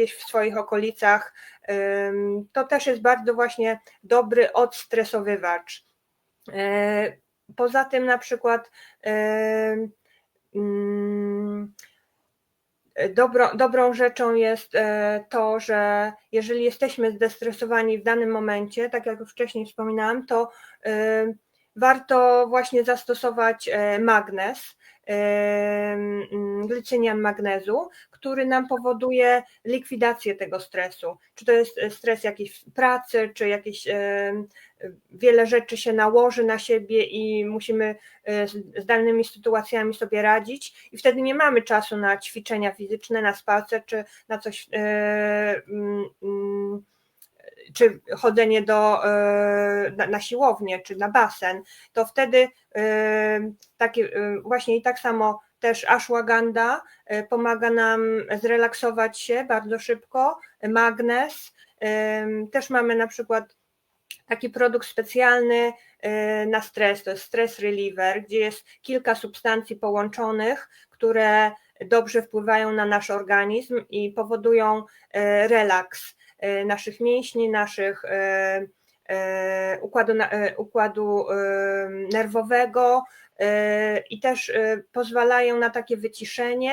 gdzieś w swoich okolicach. To też jest bardzo właśnie dobry odstresowywacz. E, poza tym na przykład mm, Dobro, dobrą rzeczą jest e, to, że jeżeli jesteśmy zdestresowani w danym momencie, tak jak już wcześniej wspominałam, to warto właśnie zastosować magnez, glycynian magnezu, który nam powoduje likwidację tego stresu. Czy to jest e, stres jakiejś pracy, czy jakieś wiele rzeczy się nałoży na siebie i musimy e, z danymi sytuacjami sobie radzić i wtedy nie mamy czasu na ćwiczenia fizyczne, na spacer, czy na coś e, czy chodzenie do, e, na, siłownię, czy na basen, to wtedy e, takie e, właśnie i tak samo też ashwagandha pomaga nam zrelaksować się bardzo szybko, magnes, też mamy na przykład taki produkt specjalny na stres, to jest stress reliever, gdzie jest kilka substancji połączonych, które dobrze wpływają na nasz organizm i powodują relaks. E, naszych mięśni, naszych e, e, układu, układu nerwowego i też pozwalają na takie wyciszenie.